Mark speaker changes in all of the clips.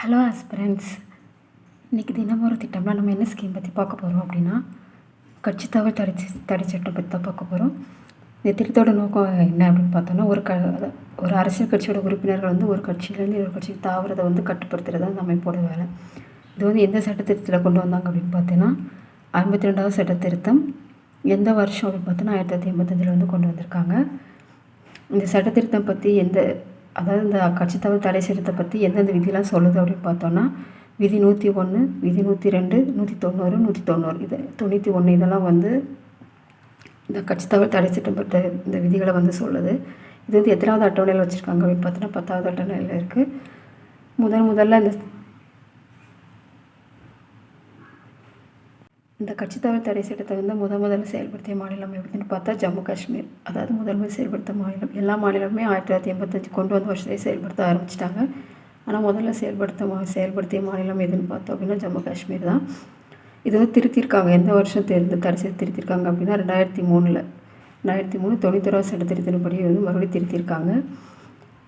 Speaker 1: Hello aspirants இன்றைக்கி தினம் ஒரு திட்டம்னா நம்ம என்ன ஸ்கீம் பற்றி பார்க்க போகிறோம் அப்படின்னா கட்சி தகவல் தடை தடை சட்டம் பற்றி தான் பார்க்க போகிறோம் இந்த திட்டத்தோட நோக்கம் என்ன அப்படின்னு பார்த்தோம்னா ஒரு க ஒரு அரசியல் கட்சியோட உறுப்பினர்கள் வந்து ஒரு கட்சியிலேருந்து ஒரு கட்சிக்கு தாவரதை வந்து கட்டுப்படுத்துகிறது தான் இந்த அமைப்போட வேலை. இது வந்து எந்த சட்டத்திட்டத்தில் கொண்டு வந்தாங்க அப்படின்னு பார்த்தீங்கன்னா ஐம்பத்தி ரெண்டாவது சட்ட திருத்தம் எந்த வருஷம் அப்படின்னு பார்த்தோன்னா ஆயிரத்தி தொள்ளாயிரத்தி எண்பத்தஞ்சில் வந்து கொண்டு வந்திருக்காங்க. இந்த சட்டத்திருத்தம் பற்றி எந்த அதாவது இந்த கட்சி கட்சித்தவள் தடை சட்டத்தை பற்றி எந்தெந்த விதிலாம் சொல்லுது அப்படின்னு பார்த்தோன்னா விதி நூற்றி ஒன்று விதி நூற்றி ரெண்டு நூற்றி தொண்ணூறு நூற்றி தொண்ணூறு இது தொண்ணூற்றி ஒன்று இதெல்லாம் வந்து இந்த கட்சித்தவள் தடை சட்டம் பட்ட இந்த விதிகளை வந்து சொல்லுது. இது வந்து எத்தனாவது அட்டவணையில் வச்சுருக்காங்க அப்படின்னு பார்த்தோன்னா பத்தாவது அட்டவணையில் இருக்குது முதல் முதல்ல இந்த இந்த கட்சித்தவள் தடை சட்டத்தை வந்து முத முதல்ல செயல்படுத்திய மாநிலம் எப்படின்னு பார்த்தா ஜம்மு காஷ்மீர். அதாவது முதன்மை செயல்படுத்த மாநிலம். எல்லா மாநிலமுமே ஆயிரத்தி தொள்ளாயிரத்தி எண்பத்தஞ்சு கொண்டு வந்த வருஷத்தையே செயல்படுத்த ஆரம்பிச்சிட்டாங்க. ஆனால் முதல்ல செயல்படுத்த மா செயல்படுத்திய மாநிலம் எதுன்னு பார்த்தோம் அப்படின்னா ஜம்மு காஷ்மீர் தான். இது வந்து திருத்திருக்காங்க. எந்த வருஷம் தேர்ந்து தடை செய்து திருத்திருக்காங்க அப்படின்னா ரெண்டாயிரத்தி மூணில். ரெண்டாயிரத்தி மூணு தொண்ணூத்தொராவது சட்ட திருத்தினபடி வந்து மறுபடியும் திருத்திருக்காங்க.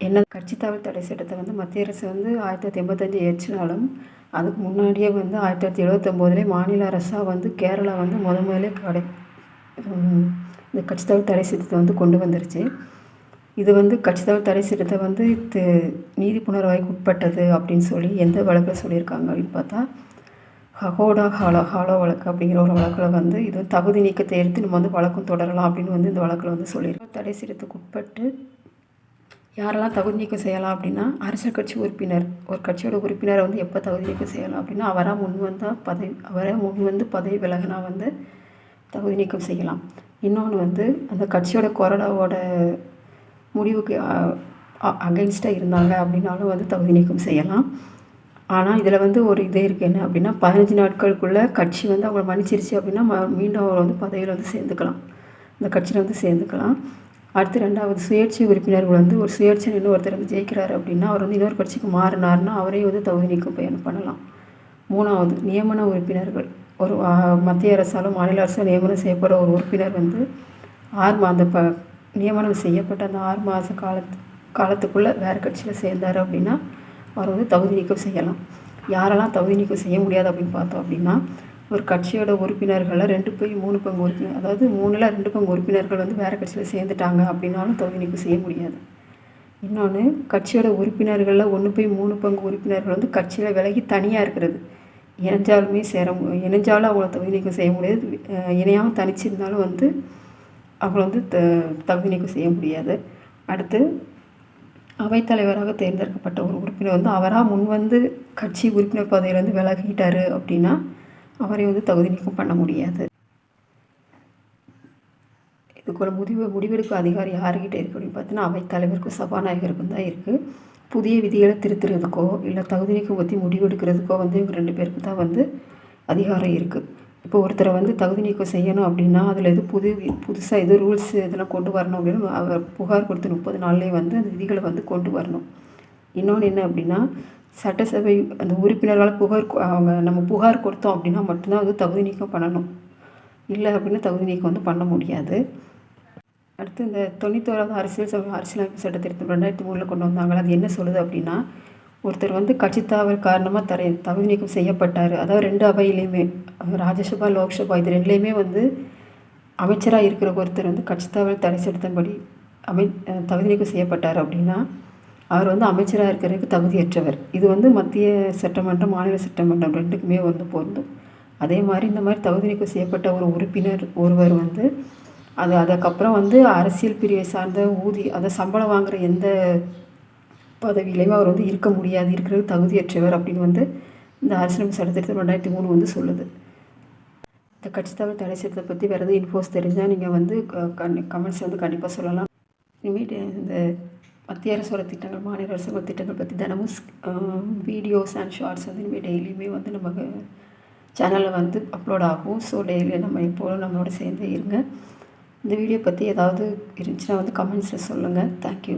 Speaker 1: என்ன கட்சித்தாவல் தடை சட்டத்தை வந்து மத்திய அரசு வந்து ஆயிரத்தி தொள்ளாயிரத்தி எண்பத்தஞ்சு ஏற்றினாலும் அதுக்கு முன்னாடியே வந்து ஆயிரத்தி தொள்ளாயிரத்தி எழுபத்தொம்போதுலேயே மாநில அரசாக வந்து கேரளா வந்து முத முதலே கடை இந்த கட்சித்தாவல் தடை சட்டத்தை வந்து கொண்டு வந்துருச்சு. இது வந்து கட்சித்தாவல் தடை சட்டத்தை வந்து து- நீதி புனர்வாய்க்கு உட்பட்டது அப்படின்னு சொல்லி எந்த வழக்கில் சொல்லியிருக்காங்க அப்படின்னு பார்த்தா ஹகோடா ஹாலோ ஹாலோ வழக்கு அப்படிங்கிற ஒரு வழக்கில் வந்து இது தகுதி நீக்கத்தை எடுத்து நம்ம வந்து வழக்கம் தொடரலாம் அப்படின்னு வந்து இந்த வழக்கில் வந்து சொல்லியிருக்கோம் தடை சட்டத்துக்கு உட்பட்டு யாரெல்லாம் தகுதி நீக்கம் செய்யலாம் அப்படின்னா அரசியல் கட்சி உறுப்பினர் ஒரு கட்சியோட உறுப்பினரை வந்து எப்போ தகுதி நீக்கம் செய்யலாம் அப்படின்னா அவராக முன் வந்தால் பதவி அவராக முன் வந்து பதவி விலகினா வந்து தகுதி நீக்கம் செய்யலாம். இன்னொன்று வந்து அந்த கட்சியோட கொறடாவோட முடிவுக்கு அகைன்ஸ்டாக இருந்தாங்க அப்படின்னாலும் வந்து தகுதி நீக்கம் செய்யலாம். ஆனால் இதில் வந்து ஒரு இதே இருக்குது என்ன அப்படின்னா பதினஞ்சு நாட்களுக்குள்ளே கட்சி வந்து அவங்கள மன்னிச்சிருச்சு அப்படின்னா மீண்டும் அவரை வந்து பதவியில் வந்து சேர்ந்துக்கலாம். இந்த கட்சியில் வந்து சேர்ந்துக்கலாம். அடுத்து ரெண்டாவது சுயேட்சை உறுப்பினர்கள் வந்து ஒரு சுயேட்சை நின்று ஒருத்தர் வந்து ஜெயிக்கிறாரு அப்படின்னா அவர் வந்து இன்னொரு கட்சிக்கு மாறினார்னா அவரே வந்து தகுதி நீக்கம் பயணம் பண்ணலாம். மூணாவது நியமன உறுப்பினர்கள். ஒரு மத்திய அரசாலும் மாநில அரசாலும் நியமனம் செய்யப்படுற ஒரு உறுப்பினர் வந்து ஆறு மாத ப நியமனம் செய்யப்பட்ட அந்த ஆறு மாத காலத்து காலத்துக்குள்ளே வேறு கட்சியில் சேர்ந்தார் அப்படின்னா அவர் வந்து தகுதி நீக்கம் செய்யலாம். யாரெல்லாம் தகுதி நீக்கம் செய்ய முடியாது அப்படின்னு பார்த்தோம் அப்படின்னா ஒரு கட்சியோட உறுப்பினர்களை ரெண்டு போய் மூணு பங்கு உறுப்பினர் அதாவது மூணில் ரெண்டு பங்கு உறுப்பினர்கள் வந்து வேறு கட்சியில் சேர்ந்துட்டாங்க அப்படின்னாலும் தகுதி நீக்கம் செய்ய முடியாது. இன்னொன்று கட்சியோட உறுப்பினர்களில் ஒன்று போய் மூணு பங்கு உறுப்பினர்கள் வந்து கட்சியில் விலகி தனியாக இருக்கிறது. இணைஞ்சாலுமே சேர மு- இணைஞ்சாலும் அவங்கள தகுதி நீக்கம் செய்ய முடியாது. இணையாமல் தனிச்சிருந்தாலும் வந்து அவங்கள வந்து த தகுதி நீக்கம் செய்ய முடியாது. அடுத்து அவைத்தலைவராக தேர்ந்தெடுக்கப்பட்ட ஒரு உறுப்பினர் வந்து அவராக முன் வந்து கட்சி உறுப்பினர் பதவியிலேருந்து விலகிட்டார் அப்படின்னா அவரை வந்து தகுதி நீக்கம் பண்ண முடியாது. இதுக்குள்ள முடிவு முடிவெடுக்கும் அதிகாரி யாருக்கிட்ட இருக்குது அப்படின்னு பார்த்தீங்கன்னா அவைத்தலைவருக்கும் சபாநாயகருக்கும் தான் இருக்குது புதிய விதிகளை திருத்துறதுக்கோ இல்லை தகுதி நீக்கம் பற்றி முடிவெடுக்கிறதுக்கோ வந்து இவங்க ரெண்டு பேருக்கு தான் வந்து அதிகாரம் இருக்குது இப்போ ஒருத்தரை வந்து தகுதி நீக்கம் செய்யணும் அப்படின்னா அதில் எது புது புதுசாக எது ரூல்ஸ் இதெல்லாம் கொண்டு வரணும் அப்படின்னு அவர் புகார் கொடுத்து முப்பது நாள்லேயே வந்து அந்த விதிகளை வந்து கொண்டு வரணும். இன்னொன்று என்ன அப்படின்னா சட்டசபை அந்த உறுப்பினர்களால் புகார் கொ- அவங்க நம்ம புகார் கொடுத்தோம் அப்படின்னா மட்டும்தான் வந்து தகுதி நீக்கம் பண்ணணும். இல்லை அப்படின்னா தகுதி நீக்கம் வந்து பண்ண முடியாது. அடுத்து இந்த தொண்ணூத்தோராவது அரசியல் சபை அரசியலமைப்பு சட்ட திருத்தம் ரெண்டாயிரத்தி மூணில் கொண்டு வந்தாங்களா அது என்ன சொல்லுது அப்படின்னா ஒருத்தர் வந்து கட்சித்தாவல் காரணமாக தர தகுதி நீக்கம் செய்யப்பட்டார். அதாவது ரெண்டு அவையிலையுமே ராஜ்யசபா லோக்சபா இது ரெண்டுலேயுமே வந்து அமைச்சராக இருக்கிற ஒருத்தர் வந்து கட்சித்தாவல் தடை சட்டத்தின்படி அமை தகுதி நீக்கம் செய்யப்பட்டார் அப்படின்னா அவர் வந்து அமைச்சராக இருக்கிறதுக்கு தகுதியற்றவர். இது வந்து மத்திய சட்டமன்றம் மாநில சட்டமன்றம் ரெண்டுக்குமே வந்து பொருந்தும். அதே மாதிரி இந்த மாதிரி தகுதி நீக்கம் செய்யப்பட்ட ஒரு உறுப்பினர் ஒருவர் வந்து அது அதுக்கப்புறம் வந்து அரசியல் பிரிவை சார்ந்த ஊதி அதை சம்பளம் வாங்குற எந்த பதவியிலையும் அவர் வந்து இருக்க முடியாது இருக்கிறது தகுதியற்றவர் அப்படின்னு வந்து இந்த அரசியலமைப்பு சட்டத்திட்டம் ரெண்டாயிரத்தி மூணு வந்து சொல்லுது. இந்த கட்சித்தவள் தடை சட்டத்தை பற்றி வேறு எதுவும் இன்ஃபோஸ் தெரிஞ்சால் நீங்கள் வந்து கமெண்ட்ஸ் வந்து கண்டிப்பாக சொல்லலாம். இனிமேட்டு இந்த மத்திய அரசோட திட்டங்கள் மாநில அரசோட திட்டங்கள் பற்றி தினமும் வீடியோஸ் அண்ட் ஷார்ட்ஸ் வந்து நம்ம டெய்லியுமே வந்து நம்ம சேனலில் வந்து அப்லோட் ஆகும். ஸோ டெய்லி நம்ம எப்போதும் நம்மளோட சேர்ந்தே இருங்க. இந்த வீடியோ பற்றி ஏதாவது இருந்துச்சுன்னா வந்து கமெண்ட்ஸில் சொல்லுங்கள் தேங்க்யூ